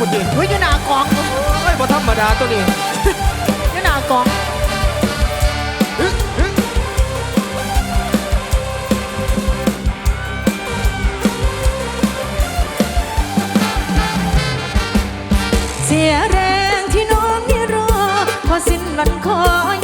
มันดิเฮ้ยยนากองเฮ้ยบ่ธรรมดาตัวนี้อยู่หนากองเสียแรงที่น้องยืนรอพอสิ้นวันคอย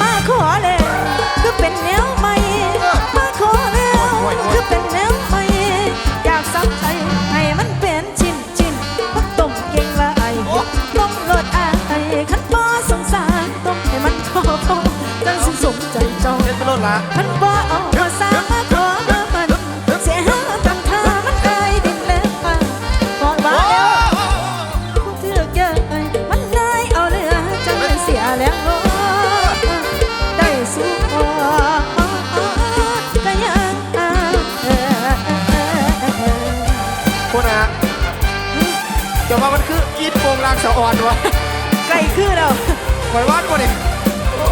มาขอแล้วก็เป็นแนวใหม่มาขอแล้วก็เป็นแนวใหม่อยากสับใจให้มันเป็นชิ้นชิ้นมันต้มเก่งละไอต้มรสอายขันบ่สงสารต้องให้มันพอพอจังสุสใจจ้าเป็นรสละขันบ่เอา อนวะไก่คือเราไข่อยว่านบ่นี่โอ้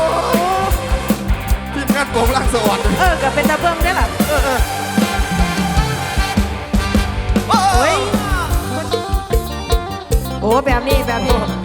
ทีมงานโกงล่างสะอนเออกับเป็นตะเบิ้งได้ล่อเออเออโอ้ยโอ้แบบนี้แบบนี้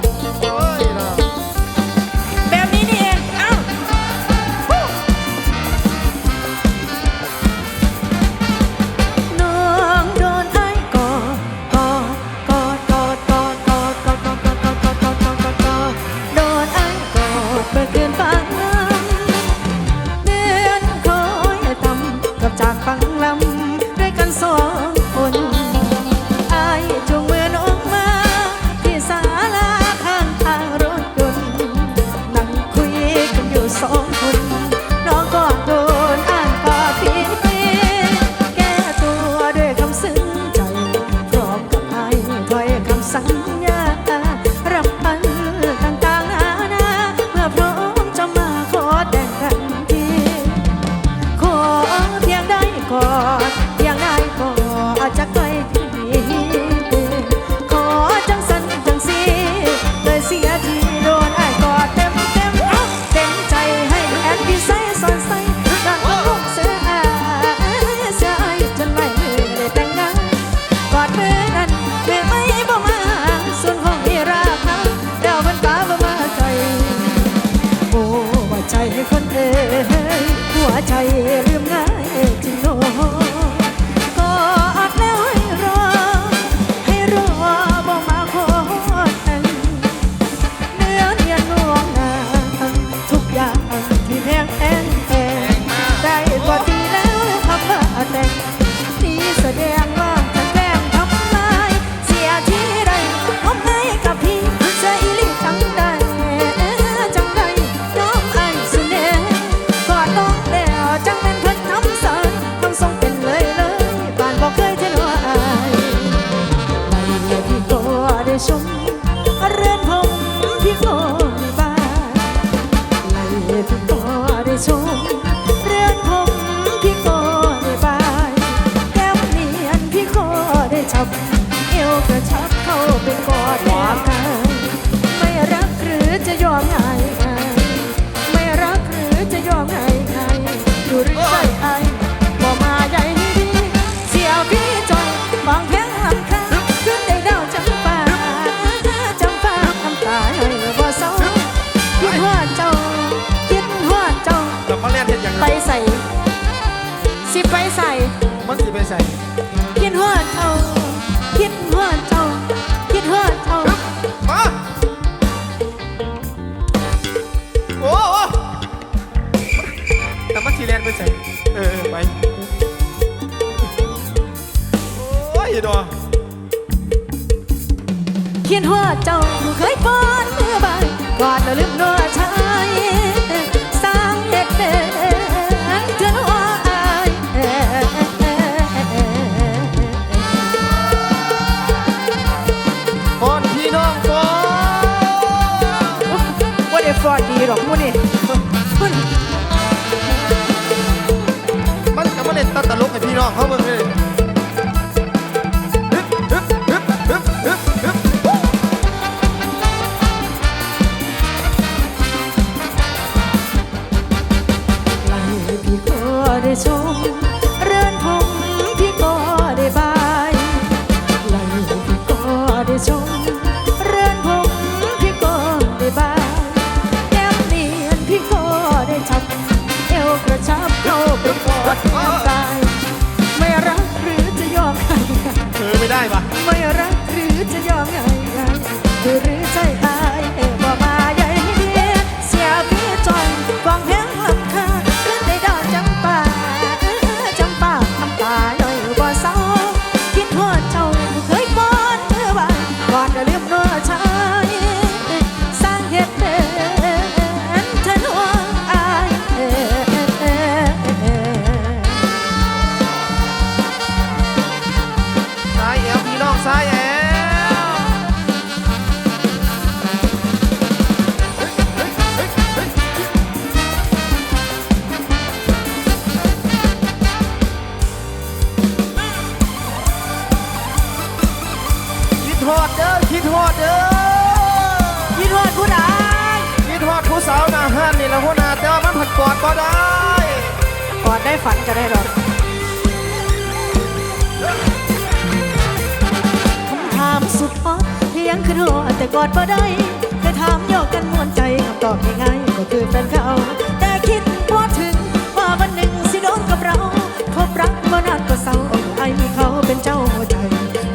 เป็นเจ้าหัวใจ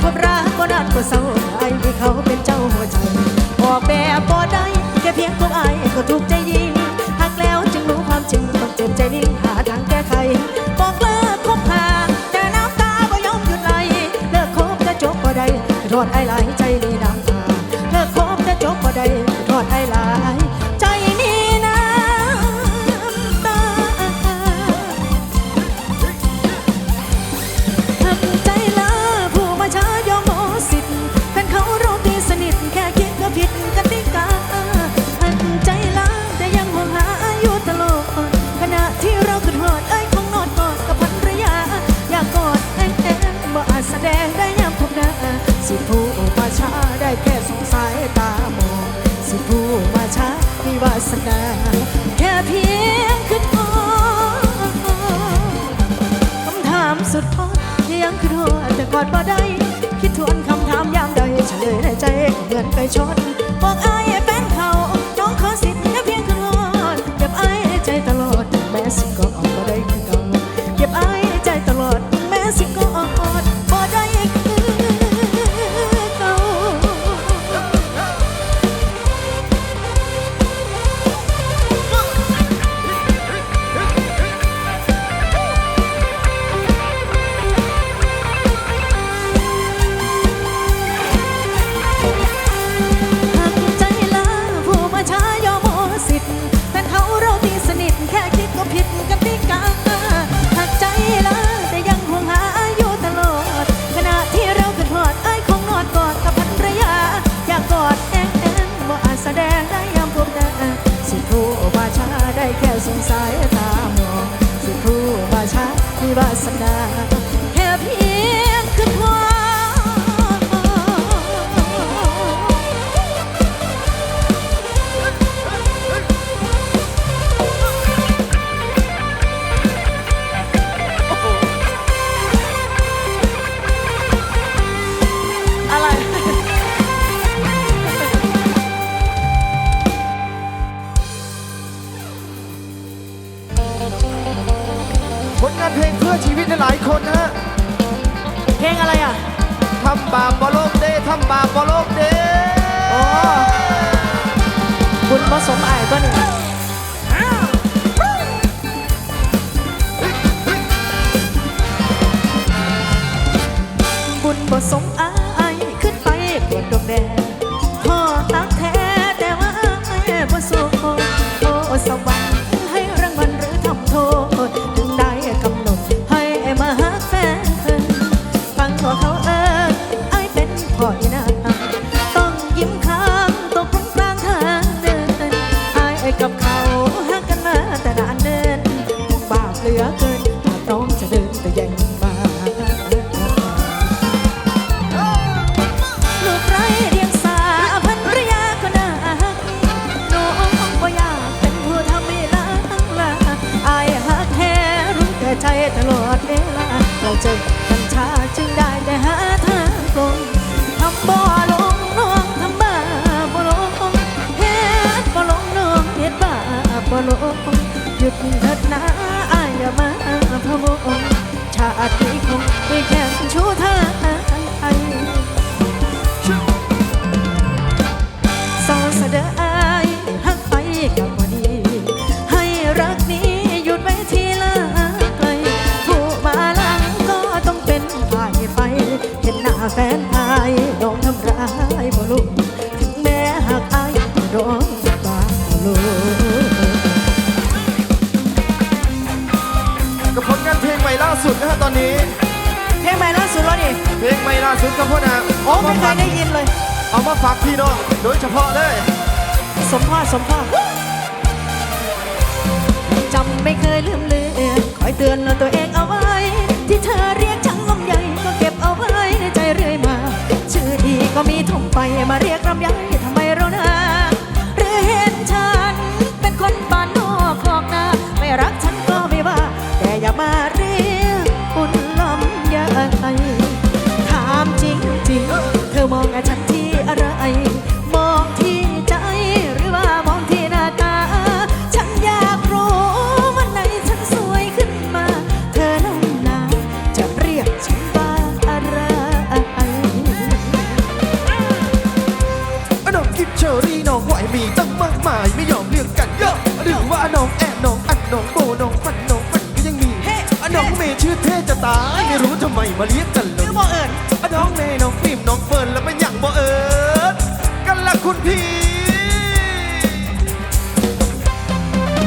พบรักก็นัดก็เศร้าไอ้ที่เขาเป็นเจ้าหัวใจออกแบบบ่ได้แค่เพียงพวกไอ้ก็ถูกใจ ตาแค่เพียงขึ้นพอคำถามสุดท้อตยังคือฮอดแต่กอดบ่ได้ คิดทวนคำถามยามใดเฉลยในใจเหมือนไปชนบอก ผลงานเพลงเพื่อชีวิตใหลายคนฮะเพลงอะไรอะทำบาปบอโลกเด้ทำบาปบอโลกเด้บุญผสมอายก็หนี้งบุญผสมอา บ แฟนอายน้องทำร้ายบ่ลูกถึงแม้หักอายร้องบาลูกกับผลงานเพลงใหม่ล่าสุดนะฮะตอนนี้ เพลงใหม่ล่าสุดแล้วนี่เพลงใหม่ล่าสุดกับพ่อนาโอ้ไม่เคยได้ยินเลย เอามาฝากพี่น้องโดยเฉพาะเลย สมพ่อสมพ่อจำไม่เคยลืมเลือนคอยเตือนตัวเองเอาไว้ ก็มีทุ่มไปมาเรียกรำยัยทำไมเรานะหรือเห็นฉัน เป็นคนบ้านนอกคอกนาไม่รักฉันก็ไม่ว่า แต่อย่ามาเรียกุ่นลำใหญ่ถามจริงจริงๆเธอมองอฉันที่อะไร ชื่อเท่จะตายไม่รู้ทำไมมาเรียกกันเลคืยอบอกเอิญน้องเมย์น้องฟิล์มน้องเฟิร์นแล้วมันอย่างบ่เอิญกันละคุณพี่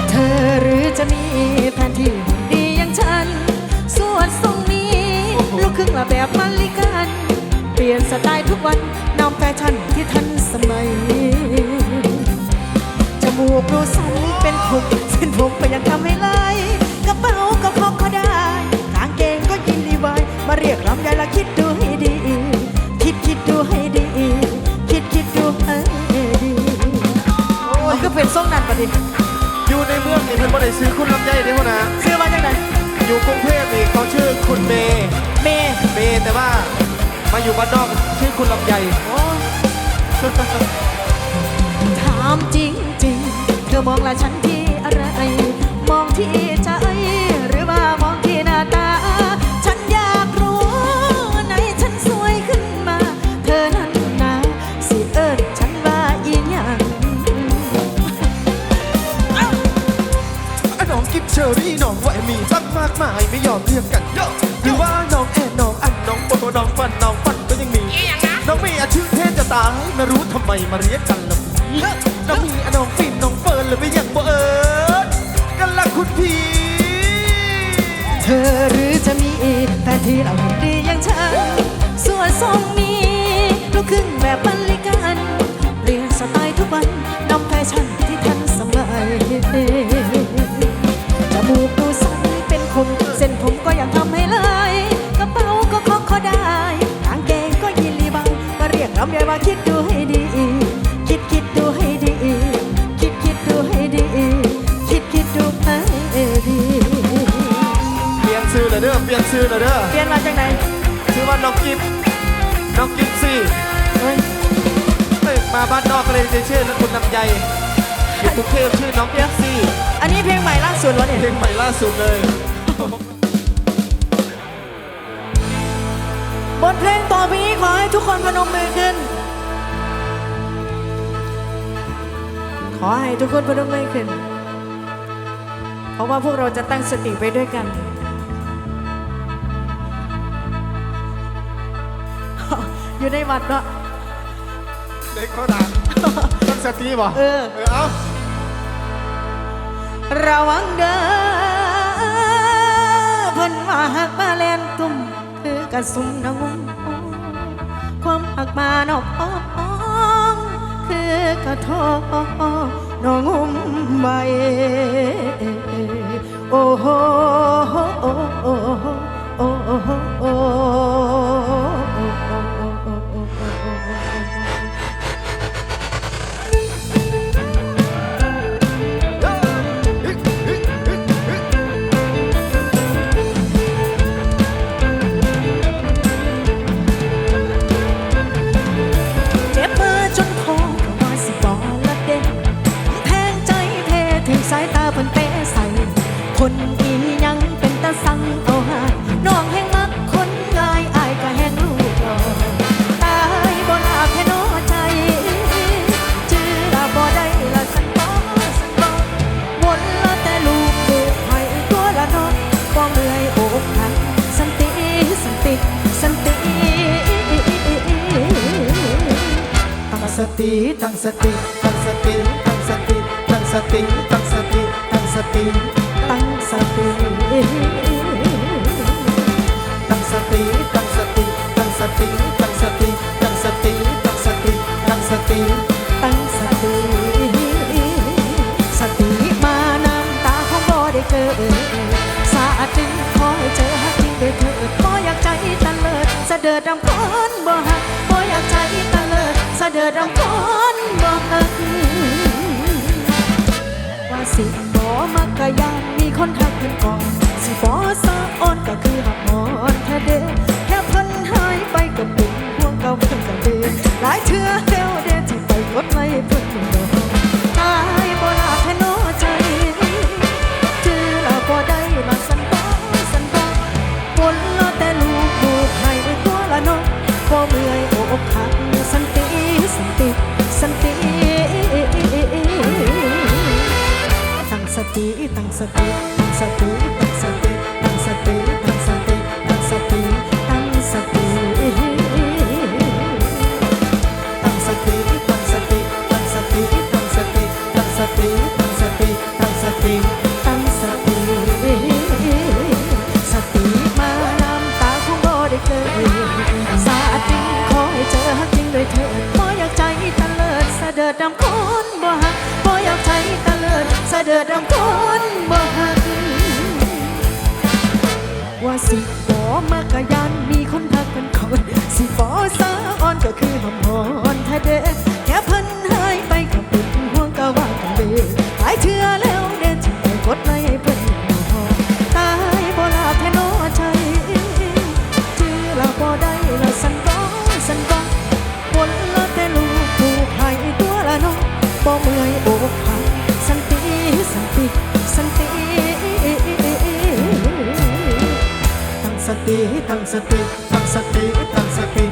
เธอหรือจะมีแผนที่ดีอย่างฉัน ส่วนทรงนี้ ลูกครึ่งละแบบมาลิกัน เปลี่ยนสไตล์ทุกวันนำแฟชั่นที่ทันสมัยจมูกดูสันเป็นผมเส้นผมก็ยังทำให้ไหลกระเป๋าก็พ เรียกรำใหญ่ละคิดดูให้ดี คิดคิดดูให้ดี คิดคิดดูให้ดีมันก็เป็นทรงนั้นปะดิอยู่ในเมืองนี่เพิ่นบ่ได้ซื้อคุณลำไยเด้อพ่อนะซื้อมาจากไหนอยู่กรุงเทพนี่เขาชื่อคุณเมย์เมย์เมย์แต่ว่ามาอยู่บ้านนอกชื่อคุณลำไยโอ้ถามจริงจริงๆเธอมองละฉันที่อะไร มองที่ใจ เชอรี่น้องไหวมีตั้งมากมายไม่ยอมเลือกกันเยอะหรือว่าน้องแอนน้องอันน้องโบน้องฟันน้องฟันก็ยังมีน้องมีอาชื่อเทศจะตายไม่รู้ทำไมมาเรียกกันล่ะพี่น้องมีอะน้องฟินน้องเฟิร์นหรือไม่ยังบ่เอิญกันละคุณพี่เธอหรือจะมีแฟนที่เราดีอย่างฉันส่วนทรงนี้ลูกครึ่งแบบบรรลิ เรียกรำใหญ่มาคิดดูให้ดี คิดคิดดูให้ดี คิดคิดดูให้ดี คิดคิดดูให้ดีเปลี่ยนชื่อเลยเด้อเปลี่ยนชื่อเลยเด้อเปลี่ยนมาจากไหนชื่อว่าน้องกิฟน้องกิฟซี่เฮ้ยเอ้ยมาบ้านนอกก็เลยจะชื่อคุณลำไยอยู่กรุงเทพชื่อน้องกิฟซี่อันนี้เพลงใหม่ล่าสุดแล้วเนี่ยเพลงใหม่ล่าสุดเลยบทเพลงต่อไปนี้ขอให้ทุกคนพนมมือขึ้น อให้ทุกคนพนมมือขึ้น เพราะว่าพวกเราจะตั้งสติไปด้วยกัน อยู่ในวัดเนาะเด็กเขาด่าตั้งสติบ่เออเออเอาระวังเด้อเพิ่นว่าหักมาแลนตุ่มคือกระสุมนงงความหักมานอกอ้องคือ กระทอน้องุมใบโอ้โหโอ้โหโอ้โห คนอียังเป็นตาสังเอาหาน้องแห่งมักคนง่ายอายก็แห่งลูกหล่อตายบ่ลาแค่น้อใจจื้อลาบ่ได้ละสันบ่สันบ่วนละแต่ลูกลูกให้ตัวละน้องบ่เมื่อยอกหักสันติสันติสันติตั้งสติตั้งสติตั้งสติตั้งสติตั้งสติตั้งสติตั้งสติ ตั้งสติตั้งสติตั้งสติตั้งสติตั้งสติตั้งสติตั้งสติตั้งสติตั้งสติสติมานำตาของบ่ได้เกิดสาจึงคอยเจอหักจริงได้เถิดบ่อยากใจตะเลิดเสะเดิดรำคนบ่หักบ่อยากใจตะเลิดเสะเดิดรำคนบ่หักว่าสิบ่มักกะยานมีคนท ดิดดำคนบ่ฮักบ่อยากใจตะเลิดเสะเดิดดำคนบ่ฮักว่าสิบอมากะยันมีคนทักเป็นคนสิบอสาอ่อนก็คือหอมหอนแท้เด้แค่เพิ่น เมื่อยอกหักสันติสันติสันติตั้งสติตั้งสติตั้งสติตั้งสติ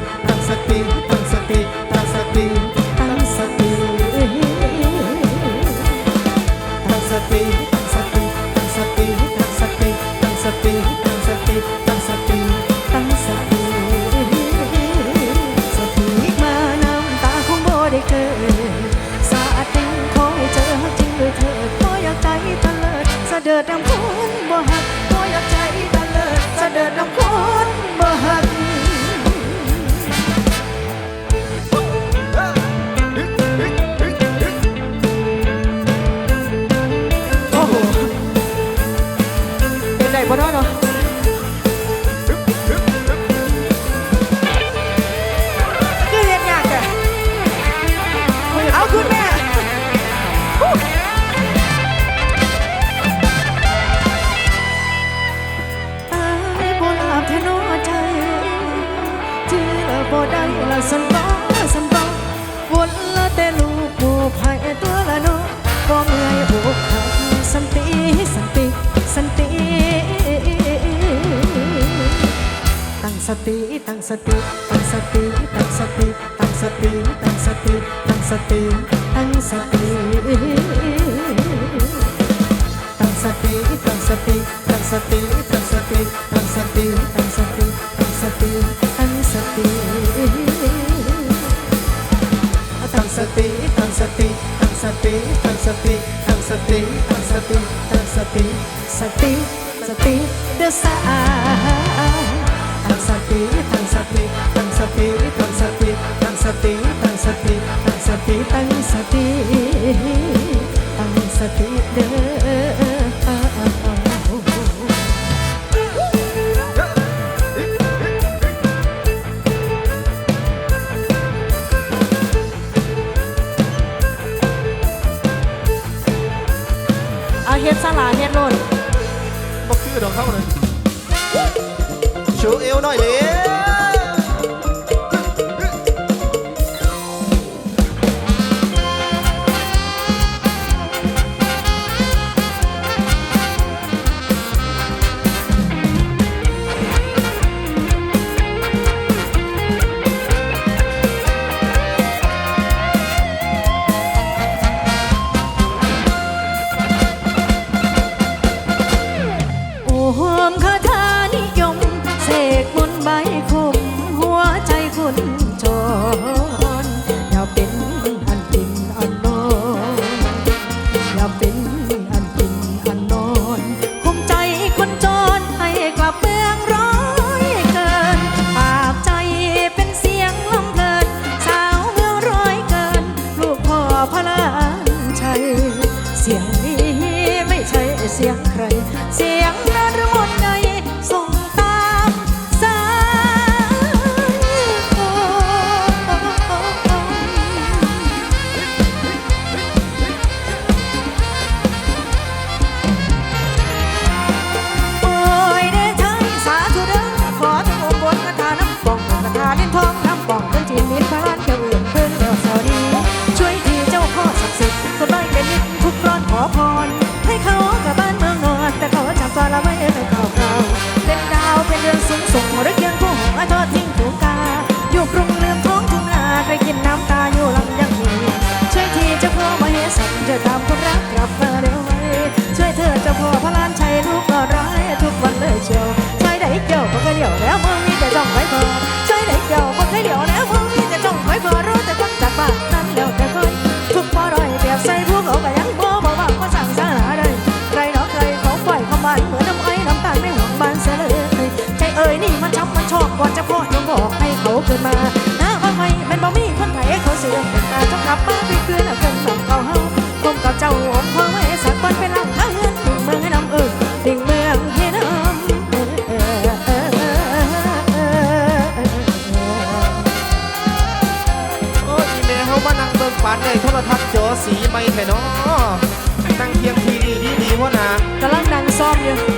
tersepi tersepi sepi sepi desa tang sepi tang sepi tang sepi tang sepi tang sepi tang sepi tang sepi tang sepi tang sepi วหน่อยเลย ขึ้นมาหน้าอ่อนไม่เป็นบ่มีคนไทยเขาเสียเตาจ้องกลับมาไปคืนเอาเกินหลังเขาเฮาคมกับเจ้าอมพ่อไม่สักคนไปลังเอาเงินถึงเมืองน้ำเออญถึงเมืองเฮน้ำโอ้ยแม่เฮาบ้านังเบิ่งปานในโทรทัศน์จอสีไม่แค่น้อนั่งเทียงทีดีดีหัวหน้ากำลังดังซ้อมอยู่